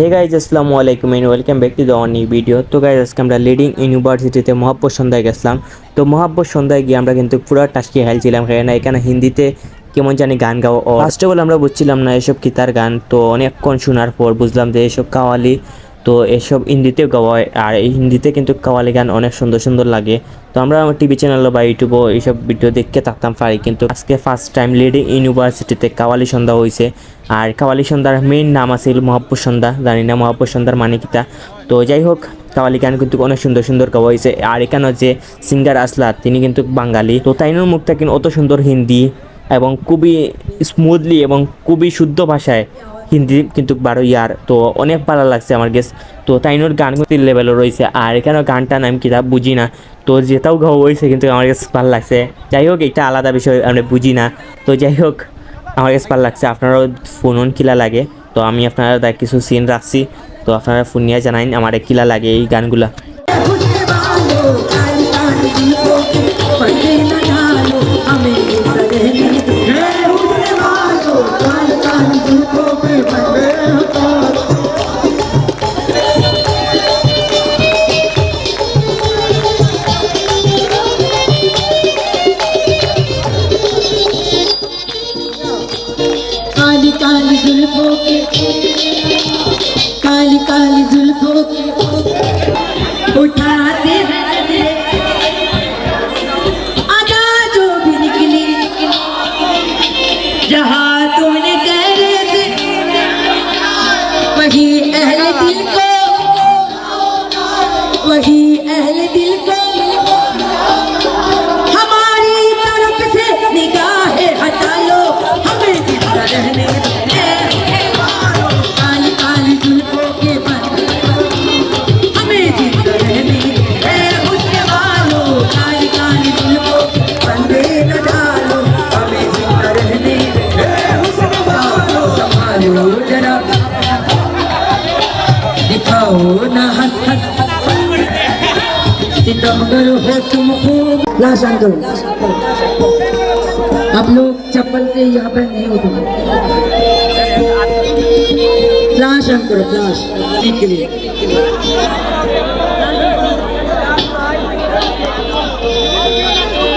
হে guys আসসালামু আলাইকুম and welcome back to the on video তো গাইজ আজকে আমরা লিডিং ইউনিভার্সিটিতে মহাব্বর সন্ধ্যায় গেছিলাম। তো মহাব্বর সন্ধ্যায় গিয়ে আমরা কিন্তু পুরো টাস্কি হেলছিলাম না এখানে হিন্দিতে কেমন জানি গান গাওয়া ফার্স্ট অফ অল আমরা বুঝছিলাম না এসব কিতার গান। তো অনেকক্ষণ শোনার পর বুঝলাম যে এসব কাওয়ালি তো এসব হিন্দিতেও গাওয়া হয় আর এই হিন্দিতে কিন্তু কাওয়ালি গান অনেক সুন্দর সুন্দর লাগে। তো আমরা টিভি চ্যানেল বা ইউটিউবও এইসব ভিডিও দেখতে থাকতাম পারি কিন্তু আজকে ফার্স্ট টাইম লিডিং ইউনিভার্সিটিতে কাওয়ালি সন্ধ্যা হয়েছে আর কাওয়ালি সন্ধ্যার মেইন নাম আছে মহাপুর সন্ধ্যা, জানি না মহাপুর সন্ধ্যার মানে কিতা। তো যাই হোক, কাওয়ালি গান কিন্তু অনেক সুন্দর সুন্দর গাওয়া হয়েছে আর এখানে যে সিঙ্গার আসলা, তিনি কিন্তু বাঙালি। তো তাইনোর মুখটা কিন্তু অত সুন্দর হিন্দি এবং খুবই স্মুথলি এবং খুবই শুদ্ধ ভাষায় হিন্দি কিন্তু বারো ইয়ার, তো অনেক ভালো লাগছে আমার গেস তো তাইনোর গান কিন্তু লেভেলও রয়েছে, আর এখানেও গানটা আমি কিতাব বুঝি না। তো যেটাও গাওয়া হয়েছে কিন্তু আমার কাছে ভালো লাগছে। যাই হোক, এটা আলাদা বিষয় আমি বুঝি না। তো যাই হোক, আমার কাছে ভালো লাগছে। আপনারাও ফোন কিলা লাগে। তো আমি আপনারা কিছু সিন রাখছি। তো আপনারা ফোন নিয়ে জানাইন, আমার কিলা লাগে এই গানগুলা। जुल्फों के काली काली जुल्फों के उठाते सितमगर हो तुम खूब। ला शांत करो। आप लोग चप्पल से यहाँ पर नहीं ऑन करो फ्लैश ठीक के लिए।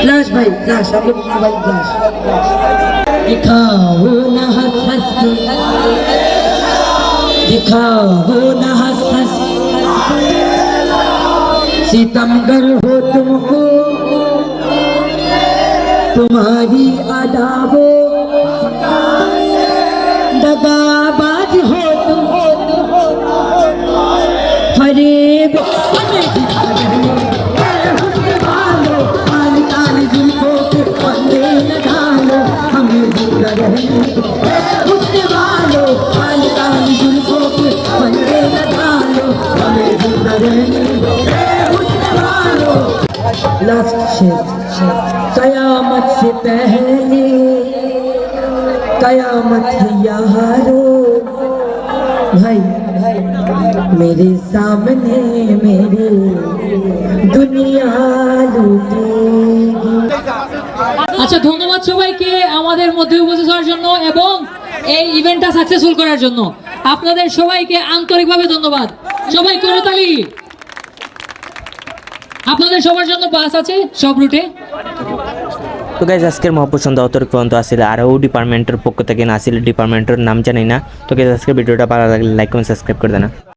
फ्लैश भाई फ्लैश आप लोग मोबाइल फ्लैश दिखाओ ना हंस दिखाओ ना ستمگر ہو تم کو تمہاری ادا ہو دگا باز ہو लास्ट शेर कयामत से पहले कयामत है यारो भाई मेरे सामने मेरे दुनिया लूटेगी আচ্ছা ধন্যবাদ সবাইকে আমাদের মধ্যে উপস্থিত হওয়ার জন্য এবং এই ইভেন্টটা সাকসেসফুল করার জন্য আপনাদের সবাইকে আন্তরিকভাবে ধন্যবাদ সবাই করতালি আপনাদের সবার জন্য বাস আছে, সব রুটে? তো গাইজ আজকের মহাপুর সন্ধ্যা অতর পর্যন্ত আসলে। আরও ডিপার্টমেন্টের পক্ষ থেকে না আসলে ডিপার্টমেন্টের নাম জানি না। তো গাইজ আজকের ভিডিওটা ভালো লাগলে লাইক কমেন্ট সাবস্ক্রাইব করে দেনা।